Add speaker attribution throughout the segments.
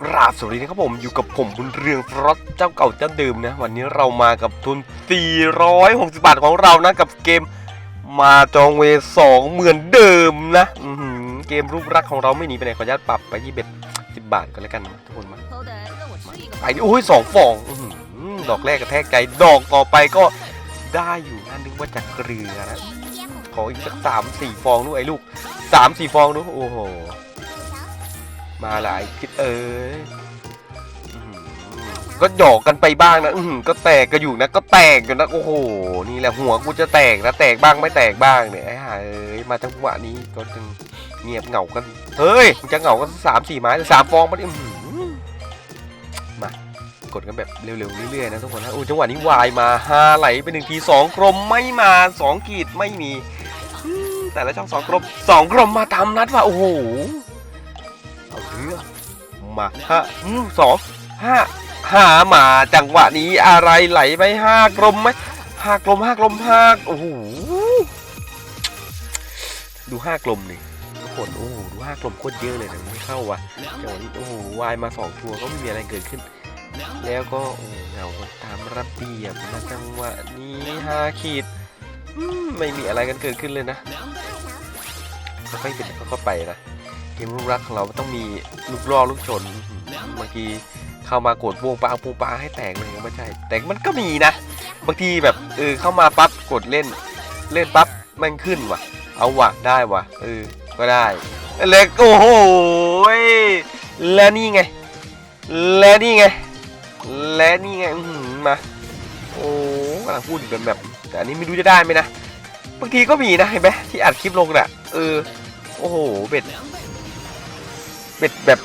Speaker 1: กราบสวัสดีนะครับผมอยู่กับผมบุญเรืองฟรอสเจ้าเก่าเจ้าเดิมนะ วันนี้เรามากับทุน 460 บาทของเรานะกับเกมมาจองเวสองเหมือนเดิมนะเกมรูปรักของเราไม่หนีไปไหนขออนุญาตปรับไปที่เบ็ดสิบบาทก็แล้วกันทุกคนมาไปโอ้ยสองฟองดอกแรกกระแทกใจดอกต่อไปก็ได้อยู่นะนึกว่าจะเกลือนะขออีกสักสามสี่ฟองด้วยไอ้ลูกสามสี่ฟองด้วยโอ้โห มาหลายคิดเอ้ยอื้อหือก็หยอกกันไปบ้างนะอืก็แตกกันอยู่นะ ก็แตกอยู่นะ โอ้โห นี่แหละหัวกูจะแตกนะ แตกบ้างไม่แตกบ้างเนี่ยไอ้ห่าเอ้ยมาจังหวะนี้ก็จึงเงียบเหงากัน เฮ้ยมึงจะเหงากันสามสี่ไม้สามฟองมาดิอื้อหือมากดกันแบบเร็วๆเรื่อยๆนะทุกคนนะอู้จังหวะนี้วายมาห้าไหลไปหนึ่งทีสองกลมไม่มาสองกีดไม่มี แต่ละช่องสองกลมสองกลมมาตามนัดว่ะโอ้โห มาห้าสองห้าห้ามาจังหวะนี้อะไรไหลไปห้ากลมไหมห้ากลมห้ากลมห้าโอ้โหดูห้ากลมนี่ทุกคนโอ้โหดูห้ากลมโคตรเยอะเลยนะไม่เข้าว่ะจังหวะนี้โอ้โหวายมาสองตัวก็ไม่มีอะไรเกิดขึ้น แล้วก็โอ้เหงาตามระเบียบนะจังหวะนี้ห้าขีดไม่มีอะไรกันเกิดขึ้นเลยนะค่อยๆเป็นค่อยๆไปนะ เกมลูกรักของเราต้องมีลูกล่อลูกชนบางทีเข้ามากดวงปลาปูปลาให้แตกเลยก็ไม่ใช่ แต่มันก็มีนะ บางทีแบบเออเข้ามาปั๊บกดเล่น เล่นปั๊บมันขึ้นว่ะ เอาว่ะได้ว่ะเออก็ได้เล็กโอ้โหและนี่ไง และนี่ไง และนี่ไงอืมาโอ้กำลังพูดอยู่แบบแบบ แต่อันนี้ไม่รู้จะได้ไหมนะบางทีก็มีนะเห็นไหมที่อัดคลิปลงน่ะ เออ โอ้โห เบ็ด เบ็ดแบบ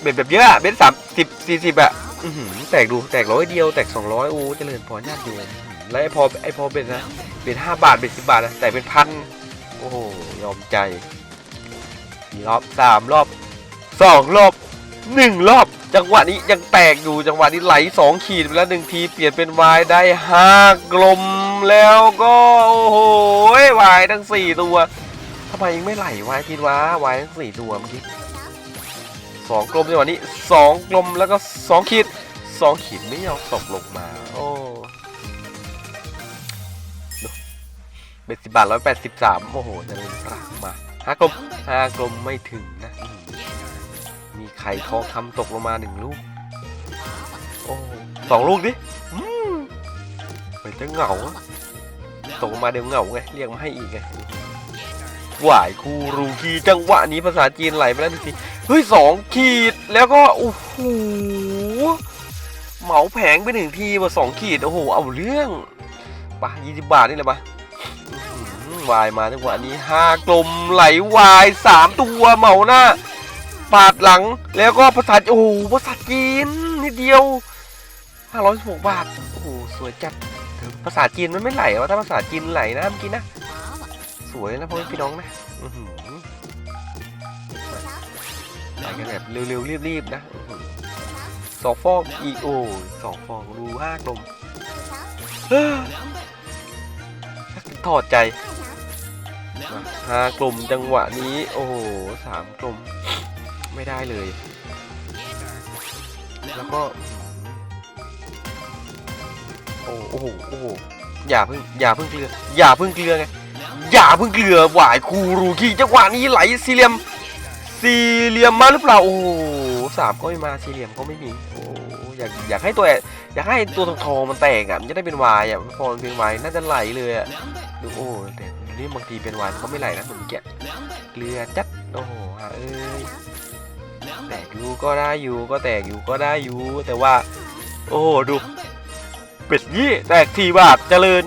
Speaker 1: เบ็ดแบบเยอะอะเบ็ดสามสิบสี่สิบอะอื้อหือแตกดูแตกร้อยเดียวแตกสองร้อยโอ้เจริญพรญาติโยมอื้อหือแล้วไอพอไอพอเบ็ดนะเบ็ดห้าบาทเบ็ดสิบบาทนะแต่เป็นพันโอ้โหยอมใจสี่รอบสามรอบสองรอบหนึ่งรอบ จังหวะนี้ยังแตกอยู่จังหวะนี้ไหลสองขีดไปแล้วหนึ่งทีเปลี่ยนเป็นวายได้ห้ากลมแล้วก็โอ้โหวายทั้งสี่ตัวทำไมยังไม่ไหลวายคิดว่าวายทั้งสี่ตัวเมื่อกี้ สองกลมจังหวะนี้สองกลมแล้วก็สองขีดสองขีดไม่ยอมตกลงมา โอ้ดูเบ็ดสิบบาทร้อยแปดสิบสามโอ้โหจะเป็นรักมาห้ากลมห้ากลมไม่ถึงนะ มีไข่ทองคำตกลงมาหนึ่งลูก โอ้สองลูกดิอืมเหมือนจะเหงาตกลงมาเดี๋ยวเหงาไง เรียกมาให้อีกไงหวายคูรูคีจังหวะนี้ภาษาจีนไหลไปแล้วที เฮ้ยสองขีดแล้วก็โอ้โหเหมาแผงไปหนึ่งทีว่าสองขีดโอ้โหเอาเรื่องปะยี่สิบบาทนี่แหละปะวายมาจังหวะนี้ห้ากลมไหลวายสามตัวเหมาหน้าปาดหลังแล้วก็ภาษาโอ้โหภาษาจีนนิดเดียวห้าร้อยสิบหกบาทโอ้โหสวยจัดภาษาจีนมันไม่ไหลวะถ้าภาษาจีนไหลนะเมื่อกี้นะสวยนะพ่อพี่น้องนะ อื้อหือไปกันแบบเร็วๆรีบๆนะสองฟองอีโอสองฟองดูห้ากลมถอดใจมาห้ากลมจังหวะนี้ โอ้โหสามกลมไม่ได้เลย แล้วก็อื้อหือโอ้โหโอ้โหอย่าเพิ่งอย่าเพิ่งเกลือ อย่าเพิ่งเกลือไงอย่าเพิ่งเกลือหวายคูรูคีจังหวะนี้ไหลสี่เหลี่ยม สี่เหลี่ยมมาหรือเปล่าโอ้สามก็ไม่มาสี่เหลี่ยมก็ไม่มีโอ้อยากอยากให้ตัวอยากให้ตัวทองๆมันแตกอะมันจะได้เป็นวายอะพอเป็นวายน่าจะไหลเลยอะดูโอ้แต่นี่บางทีเป็นวายมันก็ไม่ไหลนะเหมือนแกะเกลือจัดโอ้โหเอ้ยแตกอยู่ก็ได้อยู่ก็แตกอยู่ก็ได้อยู่แต่ว่า โอ้โหดูเป็ดยี่แตกทีบาทเจริญ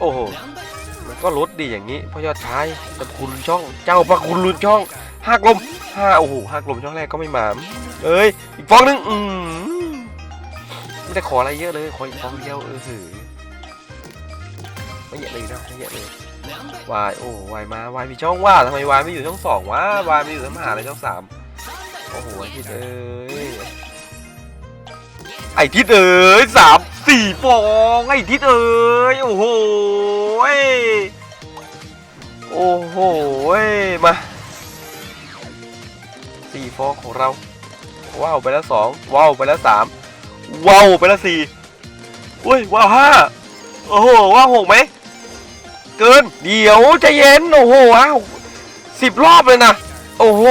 Speaker 1: โอ้โหมันก็ลดดีอย่างนี้พ่อยอดชายเจ้าคุณช่องเจ้าพระคุณลุนช่อง ห้ากลมห้าโอ้โหห้ากลมช่องแรกก็ไม่มาเอ้ยอีกฟองนึงอืมไม่ได้ขออะไรเยอะเลยขออีกฟองเดียวเออหือไม่เยอะเลยนะไม่เยอะเลยวายโอ้วายมาวายมีช่องว่าทำไมวายไม่อยู่ช่องสองวะวายไม่อยู่ทั้งมหาเลยช่องสามโอ้โหไอทิศเอ้ยไอทิศเอ้ยสามสี่ฟองไอทิศเอ้ยโอ้โหโอ้โหมา สี่ฟองของเรา ว้าวไปแล้วสองว้าวไปแล้วสามว้าวไปแล้วสี่อุ้ยว้าวห้าโอ้โหว้าวหกไหมเกิน เดี๋ยวใจเย็นโอ้โหว้าวสิบรอบเลยนะโอ้โห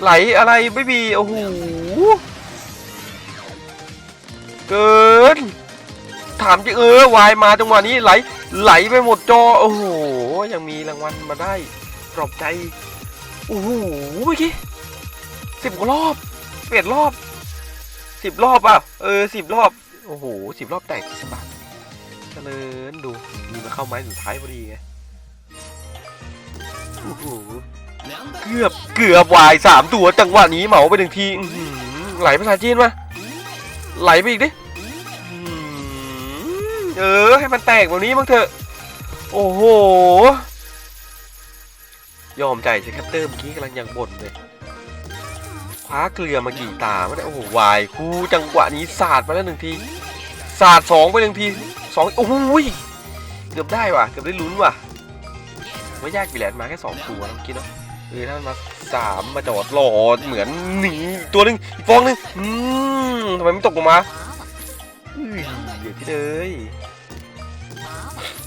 Speaker 1: ไหลอะไรไม่มีโอ้โหเกิน ถามจริงเออวายมาจังหวะนี้ไหลไหลไปหมดจอ โอ้โห ยังมีรางวัลมาได้ ปลอบใจโอ้โหเมื่อกี้สิบกว่ารอบเปดรอบสิบรอบอะเออสิบรอบโอ้โหสิบรอบแตกสบบาทเจริญดูมีมาเข้าไม้สุดท้ายพอดีไงโอ้โหเกือบเกือบวายสามตัวจังหวะนี้เหมาไปหนึ่งทีอื้อหือไหลภาษาจีนมาไหลไปอีกดิเออให้มันแตกแบบนี้บ้างเถอะ โอ้โห ยอมใจใช้แคปเตอร์เมื่อกี้กำลังยังบ่นเลยคว้าเกลือมากี่ตาไม่ได้โอ้โหวายครูจังหวะนี้สาดมาแล้วหนึ่งทีสาดสองไปหนึ่งทีสองโอ้โหยเกือบได้ว่ะเกือบได้ลุ้นว่ะไม่ยากกี่แหลนมาแค่สองตัวนะเมื่อกี้เนาะเออถ้ามันมาสามมาจอดหลอดเหมือนหนึ่งตัวหนึ่งอีกฟองหนึ่งอืมทำไมไม่ตกลงมาเดี๋ยวพี่เลย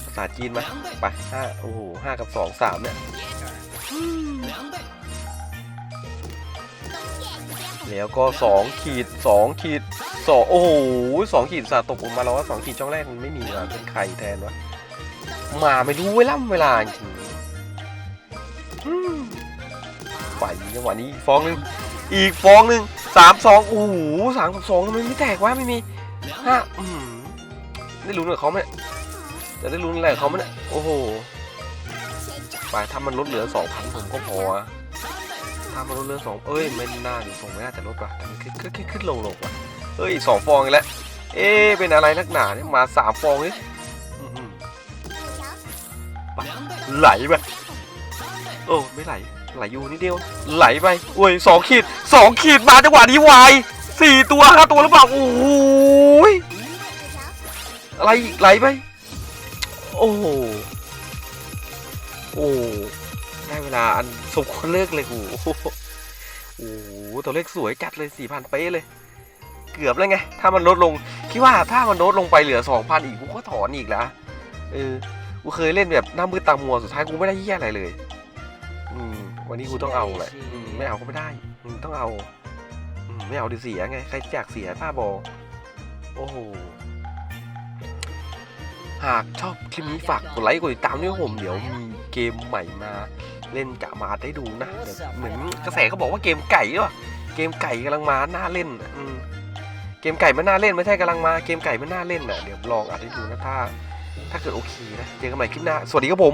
Speaker 1: ภาษาจีนมาไปห้าโอ้โหห้ากับสองสามเนี่ย แล้วก็สองขีดสองขีดสองโอ้โหสองขีดสาตกลงมาแล้วว่าสองขีดช่องแรกมันไม่มีอะเป็นใครแทนวะมาไม่รู้เวลาเวลาจริงๆอืมไปจังหวะนี้อีกฟองหนึ่งอีกฟองหนึ่งสามสองโอ้โหสามกับสองทำไมไม่แตกวะไม่มีห้าอืมได้ลุ้นกับเขาไหมจะได้ลุ้นอะไรกับเขาไหมเนี่ยโอ้โหไปถ้ามันลดเหลือสองพันผมก็พอ ถ้ามันลดเหลือสองเอ้ยไม่น่าดูทรงไม่น่าจะลดว่ะมันขึ้นขึ้นขึ้นขึ้นลงลงว่ะเอ้ยสองฟองอีกแล้วเอ๊เป็นอะไรนักหนาเนี่ยมาสามฟองนี่ไหลไปโอ้ไม่ไหลไหลอยู่นิดเดียว ไหลไปโอ้ยสองขีดสองขีดมาจังหวะนี้วายสี่ตัวห้าตัวหรือเปล่าโอ้ยอะไรอีกไหลไปโอ้โอ้ ได้เวลาอันสมควรเลิกเลยกูโอ้โหโอ้โหตัวเลขสวยจัดเลยสี่พันเป๊ะเลย เกือบแล้วไง ถ้ามันลดลง คิดว่าถ้ามันลดลงไปเหลือสองพันอีกกูก็ถอนอีกแล้วเออ กูเคยเล่นแบบหน้ามืดตามัวสุดท้ายกูไม่ได้เยี่ยอะไรเลย อืม วันนี้กูต้องเอาแหละอืมไม่เอาก็ไม่ได้อืมต้องเอาอืมไม่เอาดิเสียไง ใครอยากเสียป้าบอโอ้โห หากชอบคลิปนี้ฝากกดไลค์กดติดตามด้วยครับผมเดี๋ยวมีเกมใหม่มา เล่นกะมาได้ดูนะเดี๋ยวเหมือนกระแสเขาบอกว่าเกมไก่ว่ะเกมไก่กำลังมาน่าเล่นอืมเกมไก่มันน่าเล่นไม่ใช่กำลังมาเกมไก่มันน่าเล่นอะเดี๋ยวลองอัดให้ดูนะถ้า ถ้าเกิดโอเคนะเจอกันใหม่คลิปหน้าสวัสดีครับผม